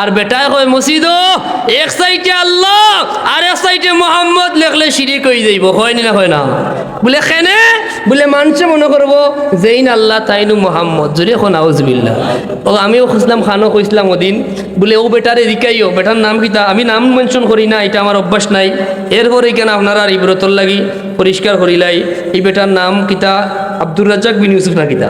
আর বেটায় কয়, মসজিদ, এক সাইডে আল্লাহ আর এক সাইডে মোহাম্মদ লেখলে শিরিক হয়ে যাইব। হয় না হয় না? বলে খেনে বলে মানুষে মনে করব, যেইন আল্লাহ তাইনু মোহাম্মদ। জুড়ে এখন আউজবিল্লা ও, আমিও খুঁজলাম, খানও কইসলাম ওদিন। বলে, ও বেটারে দিকাইও বেটার নাম কিতা আমি নাম মেনশন করি না, এটা আমার অভ্যাস নাই। এরপরে কেন আপনারা ইব্রতর লাগি পরিষ্কার করিলাই, এই বেটার নাম কিতা আব্দুর রাজ্জাক বিন ইউসুফ না কিতা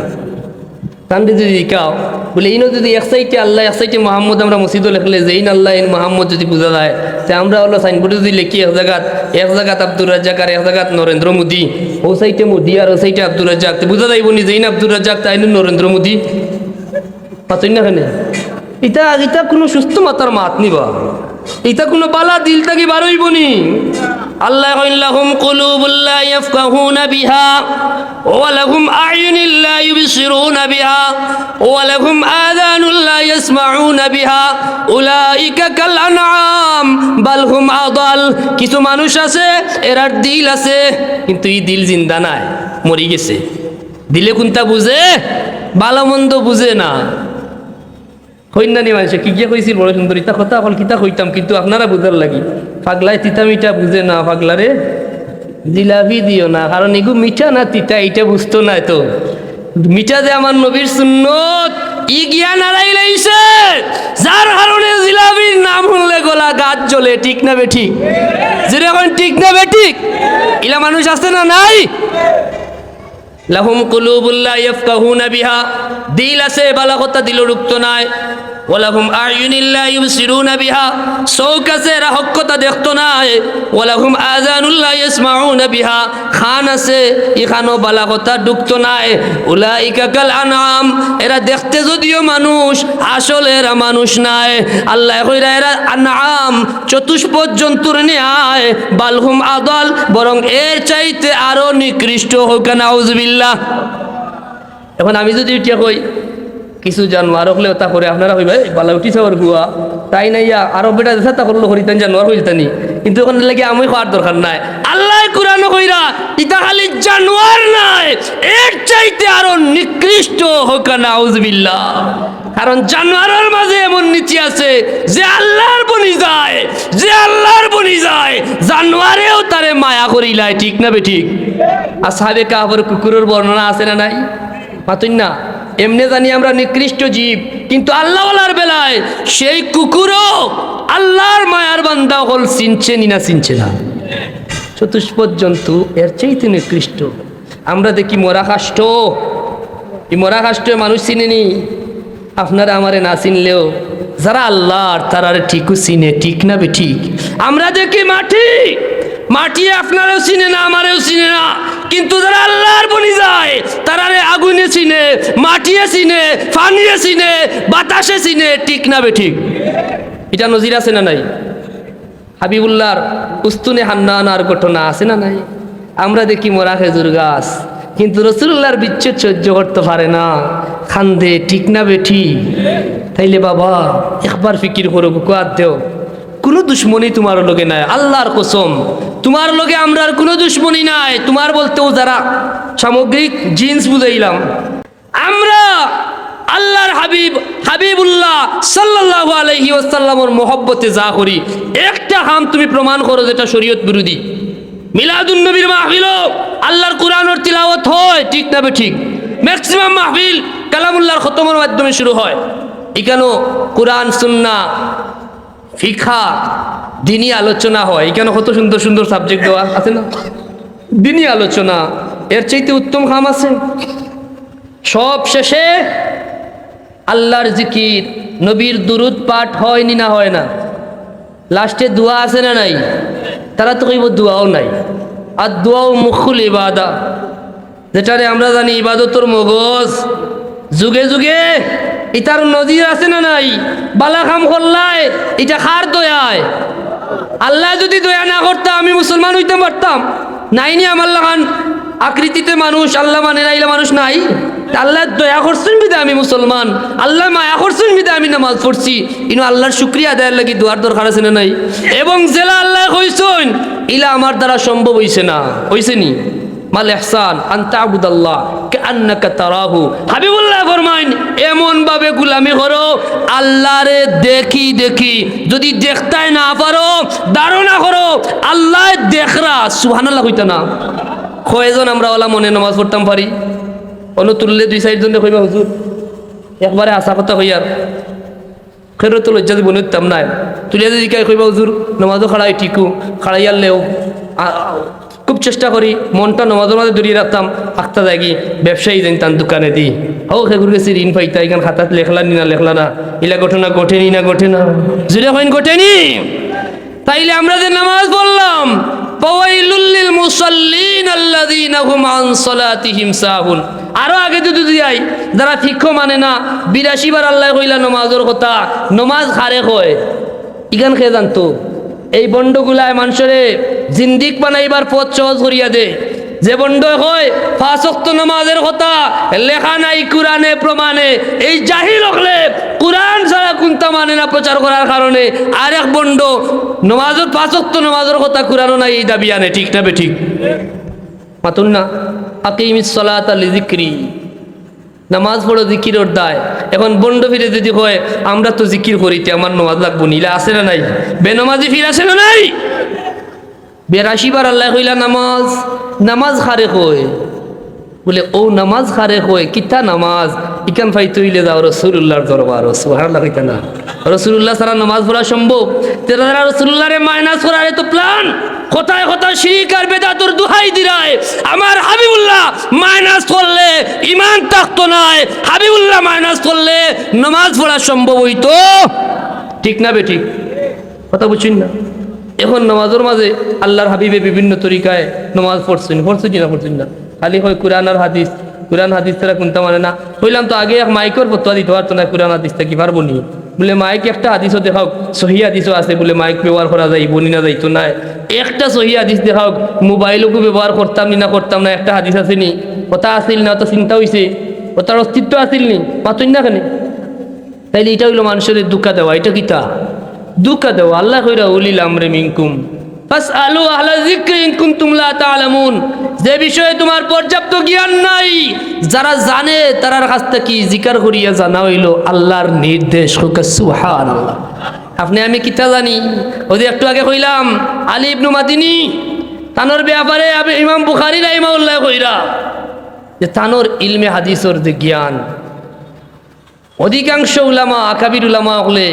তান্ডে যদি দিকাও বলে, ইনো যদি এক সাইডে আল্লাহ, এক সাইডে মোহাম্মদ আমরা মসজিদও লেখলে যে ইন আল্লাহ, ইন মোহাম্মদ যদি বোঝা যায়, তে আমরা হলো সাইনবোর্ডে যদি লিখি, এক জায়গাত এক জায়গাত আব্দুর রাজ্জাক আর এক জায়গাত নরেন্দ্র মোদী, ও সাইডে মোদী আর ও সাইডে আব্দুর রাজ্জাক, তে বোঝা যাইব নি যে ইন আব্দুর রাজ্জাক, তাই নরেন্দ্র মোদী। পাতুই না কেন ইটা ইটা কোনো সুস্থ মাতার মাত নিবা। ইটা কোনো বালা দিল থাকি বারইব নি। আল্লাহ কইল্লাহুম কুলুবুল্লা ইয়াফকাহুনা বিহা ওয়ালাহুম আয়ুনিল্লা ইউবসিরুনা বিহা ওয়ালাহুম আযানুল্লা ইয়াসমাউনা বিহা, উলাইকা কাল আনআম বাল হুম আদাল। কিছু মানুষ আছে, এরার দিল আছে, কিন্তু এই দিল জিন্দা নাই, মরি গেছে। দিলে কোনটা বুঝে? ভালো মন্দ বুঝে না। হইনানি মানুষে কি গিয়ে কইছিল, বড় সুন্দর, ইতা কথা হল কিতা কইতাম, কিন্তু আপনারা বুঝার লাগি। পাগলাই তিতা মিঠা বুঝে না, পাগলারে জিলাপি দিও না, কারণ এগু মিঠা না তিতা, এইটা বুঝতো না তো মিঠা যে আমার নবীর সুন্নত, ই হারাই লাইছে। যার কারণে নাম শুনলে গলা গাছ জ্বলে, ঠিক না বেঠিক? যেরকম ঠিক না বেঠিক? ইলা মানুষ আছে না নাই? লাহুম কুলুবুল্লাহ ইয়ফকাহুনা বিহা। দিল আছে বালাকতা দিল রুক্ত নাই। ওয়ালাহুম আয়ুনিল্লাহ ইউবসিরুনা বিহা। চৌক আছে এরা হক কথা দেখতো নাই ওয়ালাহুম আযানুল্লাহ ইয়াসমাউনা বিহা। খান আছে ইখানো বালা কথা ঢুকতো নাই উলাইকা কাল আনাম এরা দেখতে যদিও মানুষ, আসলে এরা মানুষ নাই আল্লাহ কইরা এরা আনাম চতুষ্পদ জন্তুর ন্যায় বালহুম আদল, বরং এর চাইতে আরও নিকৃষ্ট হোক, নাউজবিল্লাহ। এখন আমি যদি উঠিয়া কই কিছু জানোয়ার হলে তা করে আপনারা হইবে বালা উঠি চাওয়ার গুয়া তাই নাই ইয়া আরও বেটা দেখা তা করল করি তাই জানোয়ার হইল তানি কিন্তু ওখানে লাগে আমি খাওয়ার দরকার নাই। আল্লাহ কুরানো কইরা, ইতা খালি জানোয়ার নাই, এর চাইতে আরও নিকৃষ্ট হোক নাউজবিল্লাহ। কারণ জানোয়ারের মাঝে এমন নীতি আছে, যে আল্লাহর বনি যায়, যে আল্লাহর বনি যায়, জানোয়ারেও তারে মায়া করিলায় ঠিক না বে ঠিক? আর সাহেবে কাহাবর কুকুরের বর্ণনা আছে না নাই? পাতুন না? এমনি জানি আমরা নিকৃষ্ট জীব, কিন্তু আল্লাহওয়ালার বেলায় সেই কুকুরও আল্লাহর মায়ার বান্দা হল চিনছে নি না চিনছে না। চতুষ্পদ জন্তু এর চাইতে নিকৃষ্ট। আমরা দেখি মরা কাষ্ট এই মরা কাষ্ট মানুষ চিনেনি? আপনারা আমারে না চিনলেও যারা আল্লাহর তারারে ঠিকও চিনে, ঠিক না বে ঠিক? আমরা দেখি মাটি। মাটি আপনারাও চিনে না, আমারেও চিনে না। কিন্তু যারা আল্লাহর বনি যায় তারারে আগুনে চিনে, মাটিয়ে চিনে, ফানিয়ে চিনে, বাতাসে চিনে, ঠিক না বে ঠিক? এটা নজির আছে না নাই? হাবিবুল্লাহর উস্তুনে হান্নানার ঘটনা আছে না নাই? আমরা দেখি মরা খেজুর গাছ, কিন্তু রসুল্লাহর বিচ্ছেদ সহ্য করতে পারে না। খান্দে, ঠিক না বেঠি তাইলে বাবা, একবার ফিকির করো কুয়ার দেও। কোনো দুশ্মনী তোমার লগে নাই, আল্লাহর কসম। তোমার লগে আমরা আর কোনো দুশ্মনী নাই। তোমার বলতেও যারা সামগ্রিক জিন্স বুঝাইলাম আমরা আল্লাহর হাবিব, হাবিবুল্লাহ সাল্লাল্লাহু আলাইহি ওয়াসাল্লামর মহব্বতে যা করি, একটা হাম তুমি প্রমাণ করো যেটা শরীয়ত বিরোধী। মিলাদুন নবীর মাহফিল আল্লাহর কোরআনের তিলাওয়াত হয়, ঠিক না ঠিক? ম্যাক্সিমাম মাহফিল কালামুল্লাহর খতমের মাধ্যমে শুরু হয়। এখানেও কোরআন সুন্না ফিখা দিনই আলোচনা হয়। এখানে কত সুন্দর সুন্দর সাবজেক্ট দেওয়া আছে না? দিনই আলোচনা, এর চাইতে উত্তম খাম আছে। সব শেষে আল্লাহর জিকির, নবীর দুরুদ পাঠ হয় নি না হয় না। লাস্টে দোয়া আছে না নাই? তারা তো কইব দোয়াও নাই। আর দোয়াও মুখুল ইবাদা। যেটারে আমরা জানি ইবাদতর মগজ। যুগে যুগে ইটার নজির আছে না নাই? বালা খাম করলাই এটা খার দয়ায়। আল্লাহ যদি দয়া না করতাম আমি মুসলমান হইতে পারতাম। নাইনি আমার লাগান আকৃতিতে মানুষ, আল্লাহ মানে নাইলে মানুষ নাই। আল্লাহ দয়া করছেন বিদে আমি মুসলমান। আল্লাহ মায়া করছেন বিদে আমি নামাজ পড়ছি। ইনো আল্লাহর শুক্রিয়া আদায়ের লাগি দোয়ার দরকার আছে না নাই? এবং জেলা আল্লাহ কইছেন, ইলা আমার দ্বারা সম্ভব হইছে না। হইছে নি? মাল ইহসান, আন তা'বুদাল্লাহ, কাআন্নাকা তারাহু। হাবিবুল্লাহ ফরমাইন এমন ভাবে গুলামি করো, আল্লাহরে দেখি দেখি, যদি দেখতাই না পারো, ধারণা করো, আল্লাহ দেখরা, সুবহানাল্লাহ কইতা না। কয়জন আমরা ওলা মনে নামাজ পড়তাম পারি? অনু তুললে দুই সাইড জন কইবা হুজুর। একবারে আশা কথা হইয়ার খেরো তো লজ্জা দিব নিতাম নাই। তুলিয়া যদি কাই কইবা হুজুর, নমাজও খাড়াই ঠিকু খাড়াইয়ালেও খুব চেষ্টা করি মনটা নমাজের মাঝে দূরিয়ে রাখতাম, আখতা যাগি ব্যবসায়ী যেন তার দোকানে দি। ও সেগুলো গেছি ঋণ পাইতা এখান খাতাত লেখলা নি না লেখলা না। ইলা ঘটনা ঘটেনি না ঘটে না। জুড়ে কইন ঘটেনি তাইলে আমরা যে নামাজ পড়লাম, ফাওয়াইলুল মুসাল্লিন আল্লাযীনা হুম আন সালাতিহিম সাহুন। আরও আগে যদি যাই যারা ফিক্ষ মানে না, বিরাশি বার আল্লাহ কইলা, নমাজের কথা, নমাজ খারে কয় ইগান খেয়ে জানতো? এই বন্ডগুলায় মানুষরে জিন্দিক বানাইবার পথ সহজ করিয়া দে। যে বন্ড হয় ফাঁসক্ত নমাজের কথা লেখা নাই কোরআনে, প্রমাণে। এই জাহিল হলে কোরআন ছাড়া কোনটা মানে না প্রচার করার কারণে। আর এক বন্ড নমাজত ফাঁসক্ত নমাজের কথা কোরআনও নাই, এই দাবি আনে। ঠিক না বে ঠিক? মাতুন না। আকিমিস সলাত আলি জিক্রি নামাজ পড়ো, জিকির দায়। এখন বন্ড ফিরে যদি হয়, আমরা তো জিকির করিতে আমার নামাজ লাগবো নিলা আছে না নাই? বেনমাজি ফির আছে না নাই? বেরাশিবার আল্লাহ হইলা নামাজ নামাজ হারে কয় বলে, ও নামাজ খারে কয় কিতা নামাজ? ইকান ফাই তুইলে যাও রসুল্লাহর দরবার সুহার কইতা না। রসুল্লাহ সারা নামাজ পড়া সম্ভব? তেরা তারা রসুল্লাহরে মাইনাস করার তো প্ল্যান। কোথায় কোথায় শিরিক আর বেদাতুর দুহাই দিরায়। আমার হাবিবুল্লাহ মাইনাস করলে ইমান থাকতো নাই হাবিবুল্লাহ মাইনাস করলে নামাজ পড়া সম্ভব হইতো। ঠিক না বে ঠিক? কথা বুঝছেন না? এখন নামাজের মাঝে আল্লাহর হাবিবে বিভিন্ন তরিকায় নামাজ পড়ছেন পড়ছেন না পড়ছেন না? খালি হয় কোরআন আর হাদিস। কোরআন হাদিস ছাড়া কোনটা মানে না? হইলাম তো আগে এক মাইকর ফতোয়া দিতে পারতো না কোরআন হাদিস কি পারব নি? বলে মাইক একটা হাদিসও দেখাও সহি হাদিসও আছে, বলে মাইক ব্যবহার করা যায়, বনি না যাইতো না। একটা সহি হাদিস দেখাও মোবাইলকও ব্যবহার করতাম নি না করতাম না, একটা হাদিস আছে নি? কথা আসিল না, তো চিন্তা হইছে। ওটার অস্তিত্ব আসিল নি পাতুন না কেন? তাইলে এটা হইল মানুষের দুঃখা দেওয়া, এটা কিতা দুঃখা দেওয়া, আল্লাহ কইরা উলিল আমরে মিনকুম। বাস আলু আহলা যিকরি ইন কুনতুম লা তাআলামুন। যে বিষয়ে তোমার পর্যাপ্ত জ্ঞান নাই, যারা জানে তারার কাছ থেকে জিকার করিয়া জানা হইল আল্লাহর নির্দেশ হোক সুবহানাল্লাহ। আপনি আমি কিতা জানি? যে একটু আগে কইলাম, আলী ইবনু মাদিনী, তানোর ব্যাপারে ইমাম বুখারী রাহিমাহুল্লাহ কইরা যে তানোর ইলমে হাদিসর যে জ্ঞান। অধিকাংশ উলামা, আকাবির উলামা হলে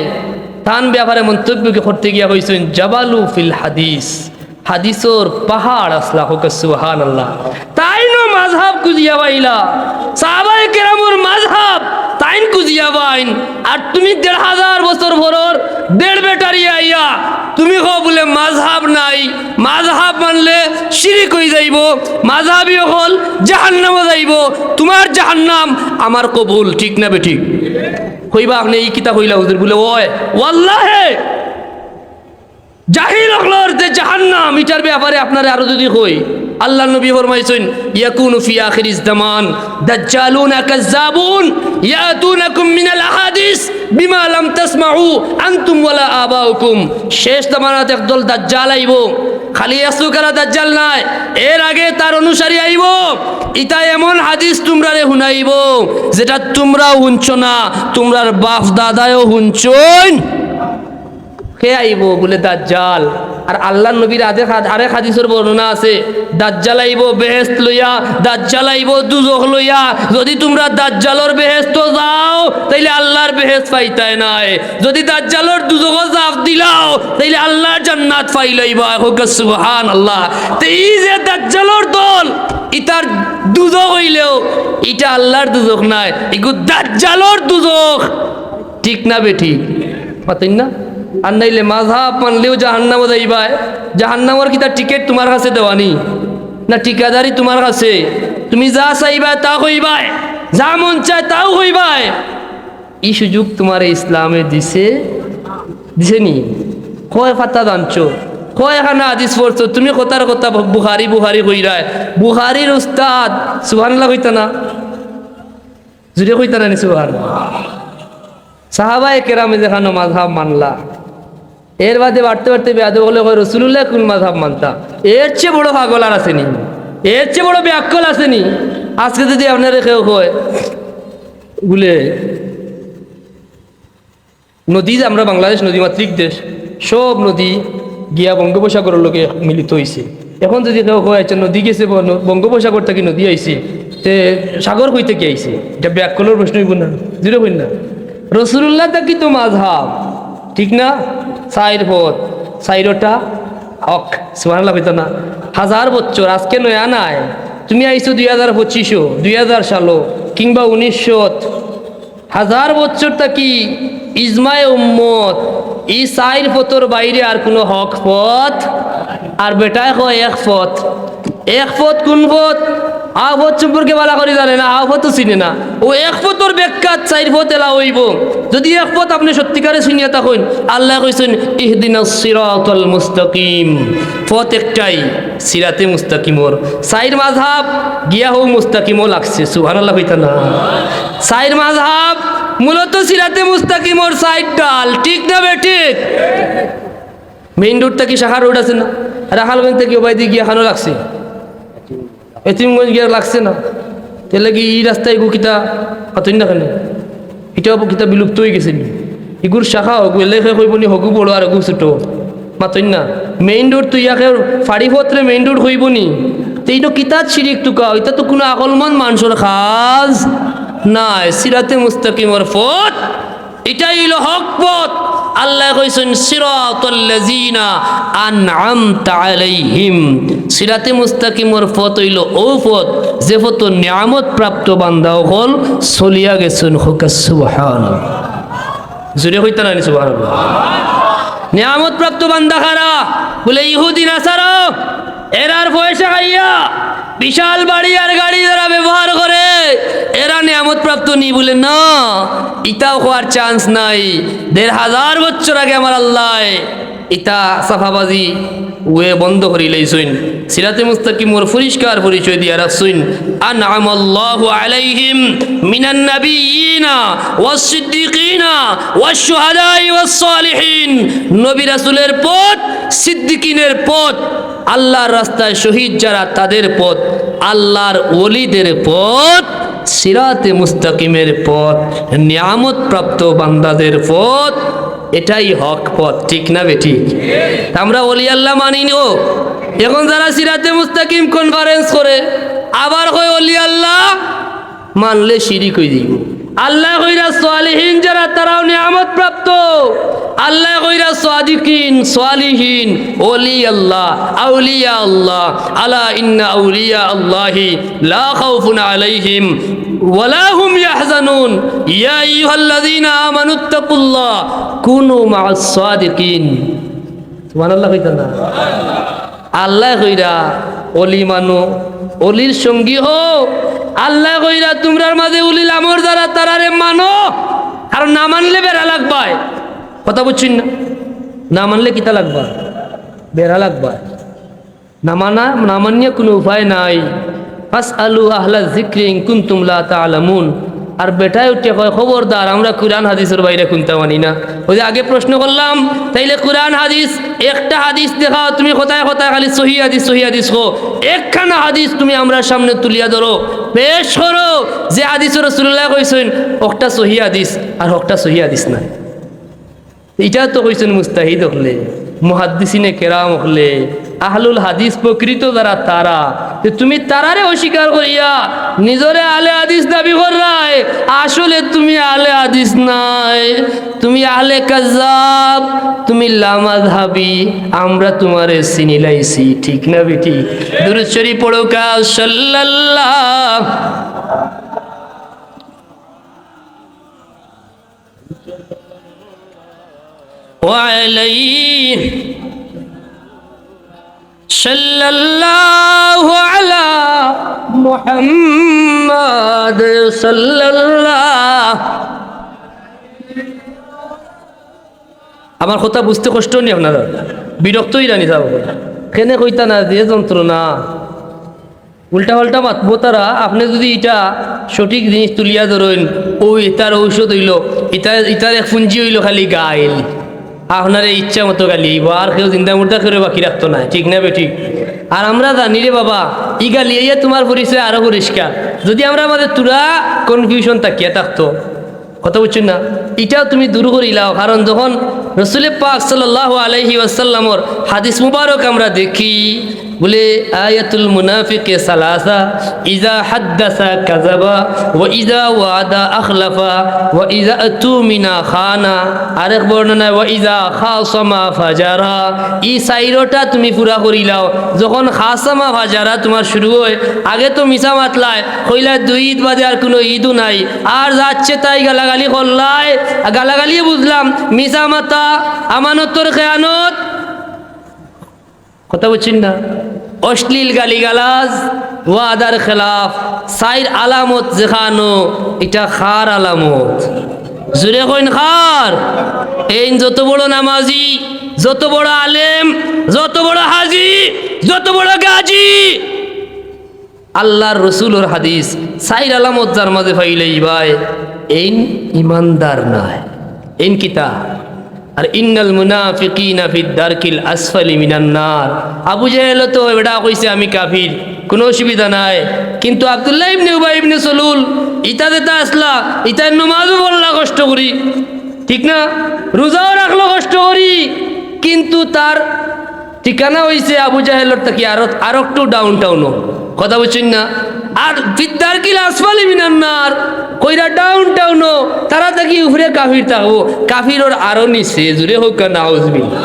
তান ব্যাপারে মন্তব্যকে করতে গিয়া হয়েছেন জাবালু ফিল হাদিস। হাদিসর পাহাড় আসলা হোক সুহান আল্লাহ তাই নো মাঝহাব কুজিয়া বাইলা সাহাবাই কেরামুর মাঝহাব তাইন কুজিয়া বাইন আর তুমি দেড় হাজার বছর ভরর দেড় বেটারিয়া আইয়া, তুমি হো বলে মাঝহাব নাই। মাঝহাব মানলে শিরিক হয়ে যাইব মাঝহাবি হল জাহান্নামে যাইব। তোমার জাহান্নাম আমার কবুল, ঠিক না বে ঠিক? কইবা আপনি এই কিতাব হইলা হুজুর, বলে, ওয়, ওয়াল্লাহে! জাহিল অকলর যে জাহান্নাম ইটার ব্যাপারে আপনারা আরও যদি কই আল্লাহ নবী ফরমাইছেন, ইয়াকুনু ফি আখিরিজ জামান, দাজ্জালুনা কাজ্জাবুন, ইয়াতুনাকুম মিনাল আহাদিস, বিমা লাম তাসমাউ, আনতুম ওয়ালা আবাউকুম। শেষ জামানাত একদল দাজ্জাল আইব। খালি আসুকারা দাজ্জাল নাই। এর আগে তার অনুসারী আইব। ইতা এমন হাদিস তোমরা রে শুনাইব, যেটা তোমরাও শুনছ না। তোমরার বাপ দাদায়ও শুনছই কে আইব বলে দাজ্জাল। আর আল্লাহ নবীর আরেক হাদিসের বর্ণনা আছে দাজ্জাল আইব বেহেস্ত লইয়া দাজ্জাল আইব দুজখ লইয়া, যদি তোমরা দাজ্জালর বেহেস্ত যাও তাইলে আল্লাহর বেহেস্ত পাইতাই নাই। যদি দাজ্জালর দুজখ জাফ দিলাও, তাইলে আল্লাহর জান্নাত পাই লইবা। সুবহান আল্লাহ তে এই যে দাজ্জালর দল, ইতার দুজক হইলেও এটা আল্লাহর দুজক নাই। এগু দাজ্জালর দুজক ঠিক না বে ঠিক? পাতেন না? আর নাইলে মাঝহাব মানলেও জাহান্নাম যাইবাই। জাহান্নামর কি তার টিকিট তোমার কাছে দেওয়ানি? না ঠিকাদারি তোমার কাছে? তুমি যা চাইবা তা হইবাই। যা মন চায় তাও হইবাই। এই সুযোগ তোমার ইসলামে দিছে দিছে নি? কয় ফাতা জানছো? কয় এখানে আদিস পড়ছো? তুমি কথার কথা বুহারি বুহারি কইরায়। বুহারির উস্তাদ সুহানলা কইতা না? জুড়ে কইতা না নি সুহান সাহাবায় কেরামে দেখানো মাঝহাব মানলা। এর বাদে বাড়তে বাড়তে বেয়াদে বলে কয় রসুল্লাহ কোন মাধাব মানতা? এর চেয়ে বড় পাগল আর আসেনি। এর চেয়ে বড় ব্যাকল আসেনি। আজকে যদি আপনারা কেউ হয় বলে, নদী যে আমরা বাংলাদেশ নদীমাতৃক দেশ, সব নদী গিয়া বঙ্গোপসাগরের লোকে মিলিত হয়েছে এখন যদি কেউ কয় আচ্ছা নদী গেছে বঙ্গোপসাগর থেকে নদী আইছে, তে সাগর কই কি আইছে? এটা ব্যাককলের প্রশ্ন হইব না হইন না। রসুল্লাহ তা কি তো মাঝহাব ঠিক না? সাইর পথ সাইরটা হক, সুবহানাল্লাহ হইতো না। হাজার বছর, আজকে নয়া নাই। তুমি আইছো দুই হাজার পঁচিশো দুই হাজার সালো কিংবা উনিশশো হাজার বছর থাকি ইজমায় উম্মত। ই সাইর পথর বাইরে আর কোনো হক পথ? আর বেটায় কয় এক পথ? এক পথ কোন পথ? আ পথ সম্পর্কে বালা করে জানে না আ পথও চিনে না। ও এক পথর ব্যাখ্যাত চাইর পথ এলা হইব। যদি এক পথ আপনি সত্যিকারে চিনিয়া থাকুন, আল্লাহ কইছেন, ইহদিন সিরাতাল মুস্তাকিম। পথ একটাই, সিরাতে মুস্তাকিমর। সাইর মাঝহাব গিয়া হোক মুস্তাকিমও লাগছে, সুবহানাল্লাহ কইতা না। সাইর মাঝহাব মূলত সিরাতে মুস্তাকিমর সাইড ডাল, ঠিক না বে ঠিক? মেইন রোড থেকে শাখা রোড আছে না? রাখালগঞ্জ থেকে ওবাই দিয়ে গিয়া খানো লাগছে? এতিমগঞ্জ গিয়া লাগছে না? তাহলে কি এই রাস্তায় গু কিতা পাতই না কেন? এটাও কিতা বিলুপ্ত হয়ে গেছে ইগুর শাখা হোক লেখে কইব নি, হকু বড় আর হকু ছোট। মাতই না। মেইন রোড তুই ইয়াকে ফাড়ি পত্রে মেইন রোড হইব নি। তো এইটা কিতাব শিরিক টুকা এটা তো কোনো আকলমান মানুষের খাজ না সিরাতে মুস্তাকিমর ফত এটাই হইল হক পথ। আল্লাহ কইছেন, সিরাতাল্লাযিনা আনআমতা আলাইহিম। সিরাতে মুস্তাকিমর পথ হইল ও পথ, যে পথ নিয়ামত প্রাপ্ত বান্দা হল চলিয়া গেছেন হুকা সুবহানাল্লাহ। জুড়ে হইতা না সুবহানাল্লাহ? নিয়ামত প্রাপ্ত বান্দা খারা বলে ইহুদি, নাসারা। এরার পয়সা খাইয়া বিশাল বাড়ি আর গাড়ি যারা ব্যবহার করে, এরা নিয়ামত প্রাপ্ত নি বলে, না ইটাও হওয়ার চান্স নাই। দেড় হাজার বছর আগে আমার আল্লাহ ইটা সাফাবাজি ওয়ে বন্ধ করি লইছুন সিরাতে মুস্তাকিম ওর পরিষ্কার পরিচয় দিয়া রাখছুন আনআম আল্লাহু আলাইহিম মিনান নাবিয়িনা ওয়াস সিদ্দিকিনা ওয়াস শুহাদাই ওয়াস সালিহিন। নবী রাসূলের পথ, সিদ্দিকিনের পথ। আল্লাহর রাস্তায় শহীদ যারা, তাদের পথ, আল্লাহর ওলিদের পথ, সিরাতে মুস্তাকিমের পথ নিয়ামত প্রাপ্ত বান্দাদের পথ, এটাই হক পথ, ঠিক না বেটি আমরা অলি আল্লাহ মানি ও। এখন যারা সিরাতে মুস্তাকিম কনফারেন্স করে, আবার হয় অলি আল্লাহ, মানলে শিরিক কই দিব? আল্লাহ কইরা সোয়ালিহীন যারা, তারাও নিয়ামত প্রাপ্ত আল্লাহ কইরা সাদিকিন সোয়ালিহীন ওলি আল্লাহ আউলিয়া আল্লাহ আলা ইন্না আউলিয়া আল্লাহি লা খাউফুন আলাইহিম, ওয়ালা হুম ইয়াহজানুন। ইয়া আইয়ুহাল্লাযীনা আমানুত্তাকুল্লাহ কুনু মা'আস সাদিকিন। সুবহানাল্লাহ কইতা না? আল্লাহ কইরা অলি মানো অলির সঙ্গী হো আল্লাহ কইরা, তোমরার মাঝে উলিল আমর দ্বারা তারারে মানো। আর না মানলে বেড়া লাগবাই কথা বুঝছেন না? না মানলে কিতা লাগবা বেড়া লাগবা না মানা, না মানিয়ে কোনো উপায় নাই। ফাস আলু আহলা জিক্রিং ইনকুন তুমলা তালামুন আর বেটায় উঠে কয়, খবরদার, আমরা কোরআন হাদিসের বাইরে শুনতে মানি না। ওই যে আগে প্রশ্ন করলাম, তাইলে কোরআন হাদিস, একটা হাদিস দেখাও তুমি কোথায় কোথায়? খালি সহি হাদিস সহি হাদিস হো একখানা হাদিস তুমি আমরা সামনে তুলিয়া ধরো, পেশ করো, যে হাদিস রসুল্লাহ কইছেন, একটা সহি হাদিস, আর একটা সহি হাদিস নাই। এটা তো কইছেন মুস্তাহিদ হলে, মুহাদ্দিসিনে কেরাম হলে আহলুল হাদিস প্রকৃত যারা তারা যে তুমি তারারে অস্বীকার করিয়া নিজরে আলে হাদিস দাবি করায় আসলে তুমি আলে হাদিস নাই তুমি আলে কাজাব তুমি লামাধাবি আমরা তোমারে চিনিলাইছি ঠিক না বেটি দুরুদ শরীফ পড়ো কা সাল্লাল্লাহ وعليه صلى الله على محمد صلى الله আমার কথা বুঝতে কষ্ট নি আপনারা বিরক্তই জানি যাব কেনে কইতা না যে যন্ত্রণা উল্টা পাল্টা মাতবো তারা আপনি যদি এটা সঠিক জিনিস তুলিয়া ধরেন ও ইতার ঔষধ হইল ইতার ইতার এক পুঞ্জি হইল খালি গাইল আপনার ইচ্ছা মতো গালি আর কেউ জিন্দা মুর্দা করে বাকি রাখতো না, ঠিক না বেঠিক? আর আমরা জানি রে বাবা, ই গালি এই তোমার পরিচয় আরও পরিষ্কার। যদি আমরা আমাদের তুরা কনফিউশন তাকিয়ে থাকতো, কথা বুঝছেন না? এটাও তুমি দূর করিলাও কারণ যখন রসুল পাক সাল্লাহ আলহি ওয়াসাল্লামর হাদিস মুবারক আমরা দেখি বলে, আয়াতুল মুনাফিকে সালাসা, ইজা হাদ্দাসা কাজাবা ও ইজা ওয়াদা আখলাফা ও ইজা তুমিনা খানা। আরেক বর্ণনা ও ইজা খাসমা ফাজারা। ই সাইরোটা তুমি পুরা করিলাও যখন খাসামা ফাজারা তোমার শুরু হয়, আগে তো মিশা মাতলায়, কইলা দুই ঈদ বাদে আর কোনো ঈদও নাই। আর যাচ্ছে তাই গালাগালি করলাই গালাগালি বুঝলাম মিশা মাতা, আমানতর খেয়ানত কথা বলছেন না? অশ্লীল গালিগালাজ, ওয়াদার খেলাফ, সাইর আলামত যেখানো, এটা খার আলামত। জুড়ে কইন খার। এই যত বড় নামাজি, যত বড় আলেম, যত বড় হাজি, যত বড় গাজী। আল্লাহর রসুলোর হাদিস, সাইর আলামত যার মাঝে ফাইলেই ভাই এইন ইমানদার নয়। এইন কিতা আর ইন্নাল মুনাফিকিনা ফিদ দারকিল আসফালি মিনান নার। আবু জাহেল তো এটা কইছে, আমি কাফির, কোনো অসুবিধা নাই। কিন্তু আব্দুল্লাহ ইবনে উবাই ইবনে সলুল, ইতা দেতা আসলা ইতার নমাজও বললা কষ্ট করি। ঠিক না? রোজাও রাখল কষ্ট করি, কিন্তু তার ঠিকানা হইছে আবু জাহেলর তাকি আরও আর একটু ডাউন টাউনও কথা বলছেন না? আর বিদ্যার কি আসফালি মিনান্নার কইরা ডাউন টাউনও তারা দেখি উপরে কাফির থাকব কাফির ওর আরও নিচে, জুড়ে হোক না আউজবিল্লা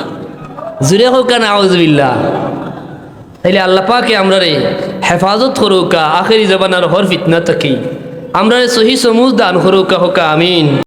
জুড়ে হোক না আউজবিল্লা তাইলে আল্লাহ পাকে আমরা রে হেফাজত করুকা আখেরি জবানার হর ফিতনা থাকি। আমরা সহি সমুজ দান করুকা হোকা, আমিন।